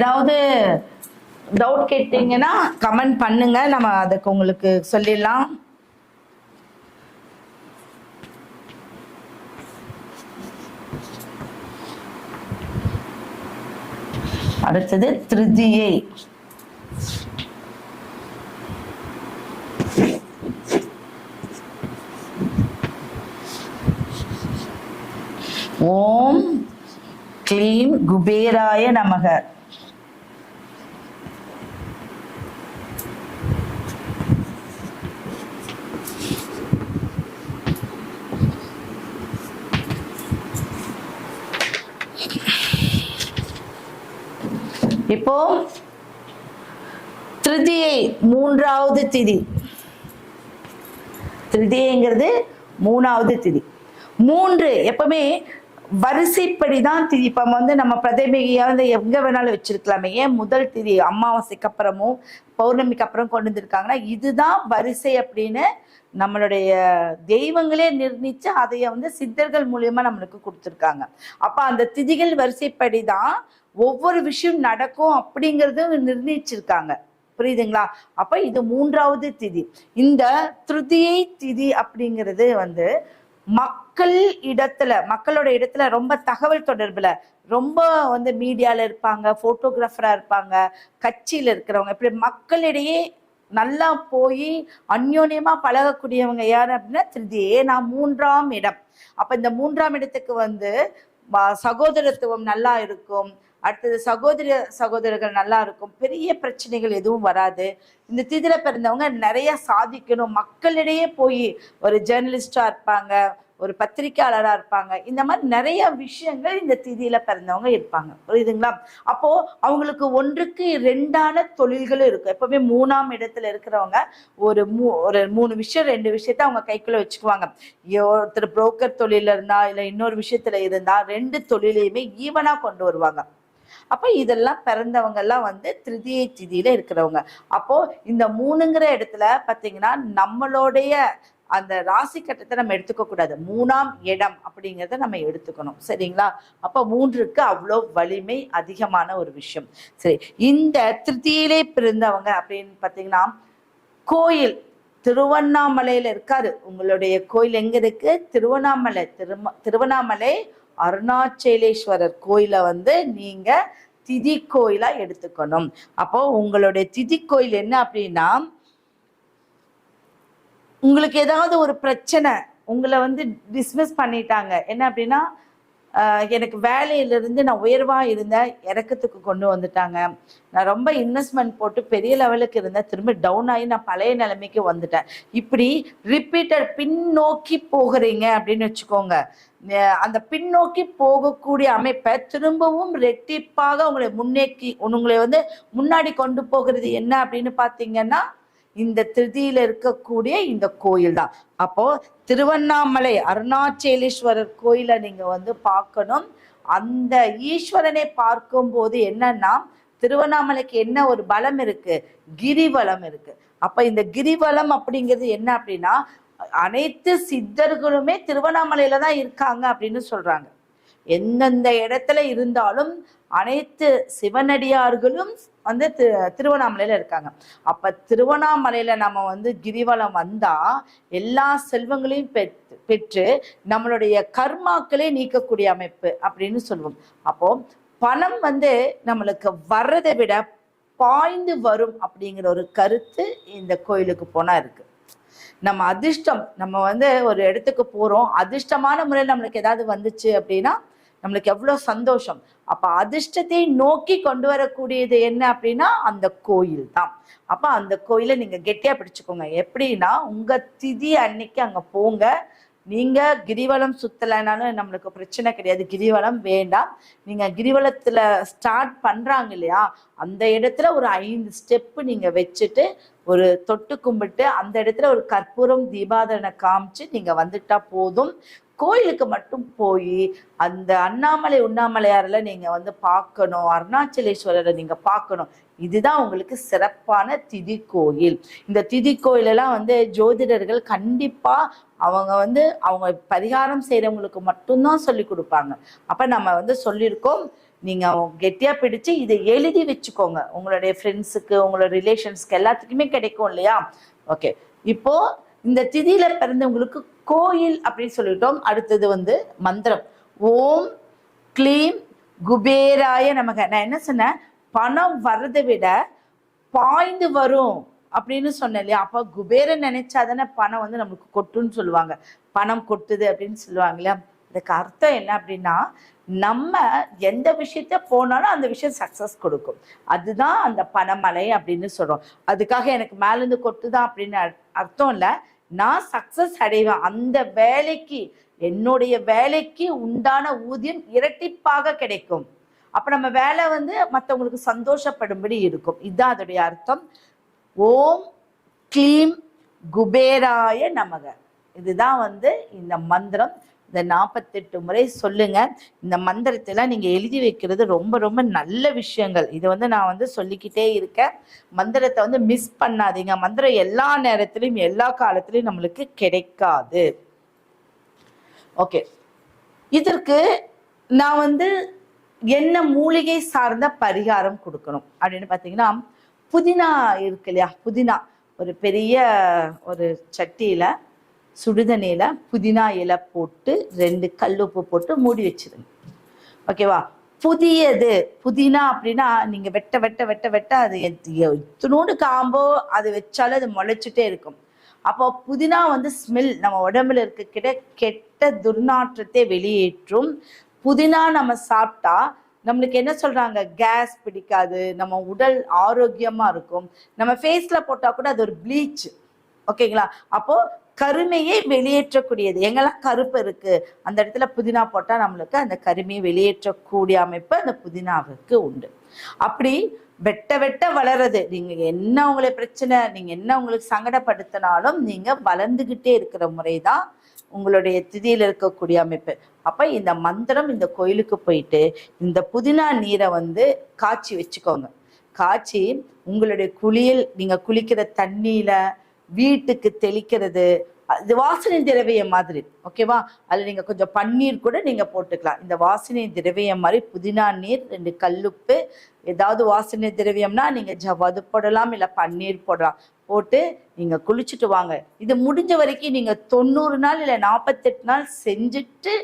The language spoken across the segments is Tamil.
ஏதாவது டவுட் கேட்டீங்கன்னா கமெண்ட் பண்ணுங்க. நம்ம அதுக்கு உங்களுக்கு சொல்லிடலாம். அடுத்தது திருதியை. ஓம் க்ளீம் குபேராய நமக. இப்போ திருதியை மூன்றாவது திதி. திருதியைங்கிறது மூணாவது திதி. மூன்று எப்பவுமே வரிசைப்படி தான் திதி. இப்போ வந்து நம்ம பிரதமிகையா வந்து எங்க வேணாலும் வச்சிருக்கலாமே. ஏன் முதல் திதி அமாவாசைக்கு அப்புறமும் பௌர்ணமிக்கு அப்புறம் கொண்டு வந்திருக்காங்கன்னா இதுதான் வரிசை அப்படின்னு நம்மளுடைய தெய்வங்களே நிர்ணயிச்சு அதைய வந்து சித்தர்கள் மூலியமா நம்மளுக்கு கொடுத்துருக்காங்க. அப்ப அந்த திதிகள் வரிசைப்படி தான் ஒவ்வொரு விஷயம் நடக்கும் அப்படிங்கிறதும் நிர்ணயிச்சிருக்காங்க. புரியுதுங்களா? அப்ப இது மூன்றாவது திதி. இந்த திருதியை திதி அப்படிங்கிறது வந்து மக்கள் இடத்துல மக்களோட இடத்துல ரொம்ப தகவல் தொடர்புல ரொம்ப வந்து மீடியால இருப்பாங்க போட்டோகிராஃபரா இருப்பாங்க கட்சியில இருக்கிறவங்க இப்படி மக்களிடையே நல்லா போய் அந்யோன்யமா பழகக்கூடியவங்க யார் அப்படின்னா திருதியே நான் மூன்றாம் இடம். அப்ப இந்த மூன்றாம் இடத்துக்கு வந்து சகோதரத்துவம் நல்லா இருக்கும் அடுத்தது சகோதர சகோதரர்கள் நல்லா இருக்கும். பெரிய பிரச்சனைகள் எதுவும் வராது. இந்த திதில பிறந்தவங்க நிறைய சாதிக்கணும். மக்களிடையே போய் ஒரு ஜேர்னலிஸ்டா இருப்பாங்க ஒரு பத்திரிக்கையாளரா இருப்பாங்க. இந்த மாதிரி நிறைய விஷயங்கள் இந்த திதியில பிறந்தவங்க இருப்பாங்க. புரியுதுங்களா? அப்போ அவங்களுக்கு ஒன்றுக்கு ரெண்டான தொழில்களும் இருக்கும். எப்பவுமே மூணாம் இடத்துல இருக்கிறவங்க ஒரு மூ ஒரு மூணு விஷயம் ரெண்டு விஷயத்த அவங்க கைக்குள்ள வச்சுக்குவாங்க. ஒருத்தர் புரோக்கர் தொழில இருந்தா இல்ல இன்னொரு விஷயத்துல இருந்தா ரெண்டு தொழிலையுமே ஈவனா கொண்டு வருவாங்க. அப்போ இதெல்லாம் பிறந்தவங்க எல்லாம் வந்து திருதியை திதியில இருக்கிறவங்க. அப்போ இந்த மூணுங்கிற இடத்துல பார்த்தீங்கன்னா நம்மளுடைய அந்த ராசி கட்டத்தை நம்ம எடுத்துக்க கூடாது. மூணாம் இடம் அப்படிங்கிறத நம்ம எடுத்துக்கணும். சரிங்களா? அப்போ மூன்றுக்கு அவ்வளோ வலிமை அதிகமான ஒரு விஷயம். சரி இந்த திருதியிலே பிறந்தவங்க அப்படின்னு பார்த்தீங்கன்னா கோயில் திருவண்ணாமலையில இருக்காரு. உங்களுடைய கோயில் எங்க இருக்கு? திருவண்ணாமலை திரும திருவண்ணாமலை அருணாச்சலேஸ்வரர் கோயிலை வந்து நீங்க திதி கோயிலா எடுத்துக்கணும். அப்போ உங்களுடைய திதி கோயில் என்ன அப்படின்னா உங்களுக்கு ஏதாவது ஒரு பிரச்சனை உங்களை வந்து டிஸ்மிஸ் பண்ணிட்டாங்க. என்ன அப்படின்னா எனக்கு வேலையிலிருந்து நான் உயர்வாக இருந்தேன் இறக்கத்துக்கு கொண்டு வந்துட்டாங்க. நான் ரொம்ப இன்வெஸ்ட்மெண்ட் போட்டு பெரிய லெவலுக்கு இருந்தேன். திரும்ப டவுன் ஆகி நான் பழைய நிலைமைக்கு வந்துட்டேன். இப்படி ரிப்பீட்டட் பின்னோக்கி போகிறீங்க அப்படின்னு வச்சுக்கோங்க. அந்த பின்னோக்கி போகக்கூடிய அமைப்பை திரும்பவும் ரெட்டிப்பாக உங்களை முன்னேக்கி உங்களை வந்து முன்னாடி கொண்டு போகிறது என்ன அப்படின்னு பார்த்தீங்கன்னா இந்த திருதியில இருக்கக்கூடிய இந்த கோயில் தான் அப்போ திருவண்ணாமலை அருணாச்சலேஸ்வரர் கோயிலை நீங்க வந்து பார்க்கணும். அந்த ஈஸ்வரனை பார்க்கும்போது என்னன்னா திருவண்ணாமலைக்கு என்ன ஒரு பலம் இருக்கு? கிரிவலம் இருக்கு. அப்ப இந்த கிரிவலம் அப்படிங்கிறது என்ன அப்படின்னா அனைத்து சித்தர்களுமே திருவண்ணாமலையில தான் இருக்காங்க அப்படின்னு சொல்றாங்க. எந்தெந்த இடத்துல இருந்தாலும் அனைத்து சிவனடியார்களும் வந்து திரு திருவண்ணாமலையில் இருக்காங்க. அப்போ திருவண்ணாமலையில் நம்ம வந்து கிரிவலம் வந்தால் எல்லா செல்வங்களையும் பெற்று பெற்று நம்மளுடைய கர்மாக்களே நீக்கக்கூடிய அமைப்பு அப்படின்னு சொல்லுவோம். அப்போ பணம் வந்து நம்மளுக்கு வர்றதை விட பாய்ந்து வரும் அப்படிங்கிற ஒரு கருத்து இந்த கோயிலுக்கு போனால் இருக்குது நம்ம அதிர்ஷ்டம் நம்ம வந்து ஒரு இடத்துக்கு போகிறோம் அதிர்ஷ்டமான முறையில் நம்மளுக்கு ஏதாவது வந்துச்சு அப்படின்னா நம்மளுக்கு எவ்வளோ சந்தோஷம். அப்போ அதிர்ஷ்டத்தை நோக்கி கொண்டு வரக்கூடியது என்ன அப்படின்னா அந்த கோயில் தான் அப்போ அந்த கோயிலை நீங்கள் கெட்டியாக பிடிச்சிக்கோங்க. எப்படின்னா உங்கள் திதி அன்னைக்கு அங்கே போங்க. நீங்க கிரிவலம் சுத்தலைனாலும் நம்மளுக்கு பிரச்சனை கிடையாது. கிரிவலம் வேண்டாம். நீங்க கிரிவலத்துல ஸ்டார்ட் பண்றாங்க இல்லையா அந்த இடத்துல ஒரு ஐந்து ஸ்டெப்பு நீங்க வச்சுட்டு ஒரு தொட்டு கும்பிட்டு அந்த இடத்துல ஒரு கற்பூரம் தீபாதனை காமிச்சு நீங்க வந்துட்டா போதும். கோயிலுக்கு மட்டும் போய் அந்த அண்ணாமலை உண்ணாமலையாரில் நீங்க வந்து பார்க்கணும் அருணாச்சலேஸ்வரரை நீங்க பார்க்கணும். இதுதான் உங்களுக்கு சிறப்பான திதி கோயில். இந்த திதி கோயிலெல்லாம் வந்து ஜோதிடர்கள் கண்டிப்பா அவங்க வந்து அவங்க பரிகாரம் செய்யறவங்களுக்கு மட்டும்தான் சொல்லி கொடுப்பாங்க. அப்ப நம்ம வந்து சொல்லியிருக்கோம் நீங்கள் கெட்டியாக பிடிச்சு இதை எழுதி வச்சுக்கோங்க. உங்களுடைய ஃப்ரெண்ட்ஸுக்கு உங்களோட ரிலேஷன்ஸ்க்கு எல்லாத்துக்குமே கிடைக்கும் இல்லையா? ஓகே இப்போ இந்த திதியில பிறந்தவங்களுக்கு கோயில் அப்படின்னு சொல்லிட்டோம். அடுத்தது வந்து மந்திரம். ஓம் க்ளீம் குபேராய நமக. நான் என்ன சொன்னேன்? பணம் வர்றதை விட பாய்ந்து வரும் அப்படின்னு சொன்னேன் இல்லையா? அப்போ குபேரன் நினைச்சா தானே பணம் வந்து நம்மளுக்கு கொட்டுன்னு சொல்லுவாங்க. பணம் கொட்டுது அப்படின்னு சொல்லுவாங்க இல்லையா? இதுக்கு அர்த்தம் என்ன அப்படின்னா நம்ம எந்த விஷயத்த போனாலும் அந்த விஷயம் சக்ஸஸ் கொடுக்கும். அதுதான் அந்த பணமலை அப்படின்னு சொல்கிறோம் அதுக்காக எனக்கு மேலேருந்து கொட்டுதான் அப்படின்னு அர்த்தம் இல்லை. நான் சக்ஸஸ் அடைவேன். அந்த வேலைக்கு என்னுடைய வேலைக்கு உண்டான ஊதியம் இரட்டிப்பாக கிடைக்கும். அப்ப நம்ம வேலை வந்து மற்றவங்களுக்கு சந்தோஷப்படும்படி இருக்கும். இதுதான் அதோடைய அர்த்தம். ஓம் க்ளீம் குபேராய நமக. இதுதான் வந்து இந்த மந்திரம். இந்த நாற்பத்தெட்டு முறை சொல்லுங்க. இந்த மந்திரத்தெல்லாம் நீங்க எழுதி வைக்கிறது ரொம்ப ரொம்ப நல்ல விஷயங்கள். இது வந்து நான் வந்து சொல்லிக்கிட்டே இருக்கேன். மந்திரத்தை வந்து மிஸ் பண்ணாதீங்க. மந்திரம் எல்லா நேரத்திலையும் எல்லா காலத்திலையும் நம்மளுக்கு கிடைக்காது. ஓகே இதற்கு நான் வந்து என்ன மூலிகை சார்ந்த பரிகாரம் கொடுக்கணும்? அப்படின்னு பார்த்தீங்கன்னா புதினா இருக்கு இல்லையா? புதினா. ஒரு பெரிய ஒரு சட்டியில சுடுதண்ணியில் புதினா இலை போட்டு ரெண்டு கல்லுப்பு போட்டு மூடி வச்சிருங்க. ஓகேவா புதியது. புதினா அப்படின்னா நீங்க வெட்ட வெட்ட வெட்ட வெட்ட அது எத்- எத்தனோண்டு காம்போ அது வச்சாலும் அது முளைச்சிட்டே இருக்கும். அப்போ புதினா வந்து ஸ்மெல் நம்ம உடம்புல இருக்கிட்ட கெட்ட துர்நாற்றத்தை வெளியேற்றும். புதினா நம்ம சாப்பிட்டா நம்மளுக்கு என்ன சொல்றாங்க? கேஸ் பிடிக்காது நம்ம உடல் ஆரோக்கியமா இருக்கும். நம்ம ஃபேஸ்ல போட்டா கூட அது ஒரு ப்ளீச் ஓகேங்களா அப்போ கருமையை வெளியேற்றக்கூடியது. எங்கெல்லாம் கருப்பு இருக்கு அந்த இடத்துல புதினா போட்டால் நம்மளுக்கு அந்த கருமையை வெளியேற்றக்கூடிய அமைப்பு அந்த புதினாவுக்கு உண்டு. அப்படி வெட்ட வெட்ட வளருது. நீங்க என்ன உங்களை பிரச்சனை நீங்க என்ன உங்களுக்கு சங்கடப்படுத்தினாலும் நீங்க வளர்ந்துகிட்டே இருக்கிற முறைதான் உங்களுடைய திதியில் இருக்கக்கூடிய அமைப்பு. அப்ப இந்த மந்திரம் இந்த கோயிலுக்கு போயிட்டு இந்த புதினா நீரை வந்து காய்ச்சி வச்சுக்கோங்க. காய்ச்சி உங்களுடைய குளியல் நீங்க குளிக்கிற தண்ணியில வீட்டுக்கு தெளிக்கிறது இது வாசனை திரவியம் மாதிரி ஓகேவா அதில் நீங்கள் கொஞ்சம் பன்னீர் கூட நீங்கள் போட்டுக்கலாம். இந்த வாசனை திரவியம் மாதிரி புதினா நீர் ரெண்டு கல்லுப்பு ஏதாவது வாசனை திரவியம்னா நீங்கள் ஜவ்வாது போடலாம் இல்லை பன்னீர் போடலாம். போட்டு நீங்கள் குளிச்சுட்டு வாங்க. இது முடிஞ்ச வரைக்கும் நீங்கள் தொண்ணூறு நாள் இல்லை நாற்பத்தெட்டு நாள் செஞ்சுட்டு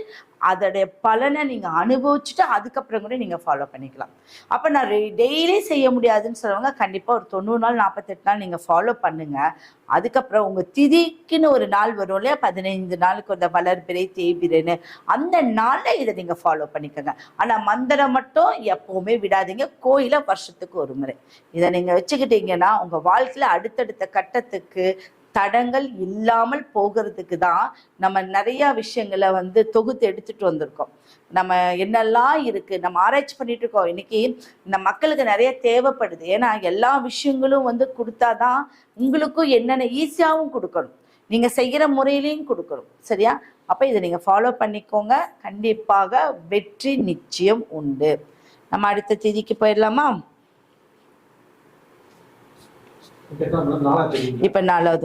அதோடைய பலனை நீங்கள் அனுபவிச்சுட்டு அதுக்கப்புறம் கூட நீங்கள் ஃபாலோ பண்ணிக்கலாம். அப்போ நான் டெய்லி செய்ய முடியாதுன்னு சொல்லுவாங்க கண்டிப்பாக ஒரு தொண்ணூறு நாள் நாற்பத்தெட்டு நாள் நீங்கள் ஃபாலோ பண்ணுங்கள் அதுக்கப்புறம் உங்கள் திதிக்குன்னு ஒரு நாள் வரும் இல்லையா? பதினைந்து நாளுக்கு அந்த வளர்பிறை தேய்பிரைன்னு அந்த நாளில் இதை நீங்கள் ஃபாலோ பண்ணிக்கோங்க. ஆனால் மந்திரம் மட்டும் எப்போவுமே விடாதீங்க. கோயிலை வருஷத்துக்கு ஒரு முறை. இதை நீங்கள் வச்சுக்கிட்டீங்கன்னா உங்கள் வாழ்க்கையில் அடுத்தடுத்த கட்டத்துக்கு தடங்கள் இல்லாமல் போகிறதுக்கு தான் நம்ம நிறைய விஷயங்களை வந்து தொகுத்து எடுத்துட்டு வந்திருக்கோம். நம்ம என்னெல்லாம் இருக்கு நம்ம ஆராய்ச்சி பண்ணிட்டு இருக்கோம். இன்னைக்கு இந்த மக்களுக்கு நிறைய தேவைப்படுது. ஏன்னா எல்லா விஷயங்களும் வந்து கொடுத்தாதான் உங்களுக்கும் என்னென்ன ஈஸியாகவும் கொடுக்கணும். நீங்க செய்யற முறையிலையும் கொடுக்கணும். சரியா? அப்ப இதை நீங்க ஃபாலோ பண்ணிக்கோங்க. கண்டிப்பாக வெற்றி நிச்சயம் உண்டு. நம்ம அடுத்த தேதிக்கு போயிடலாமா? இப்ப நாலாவது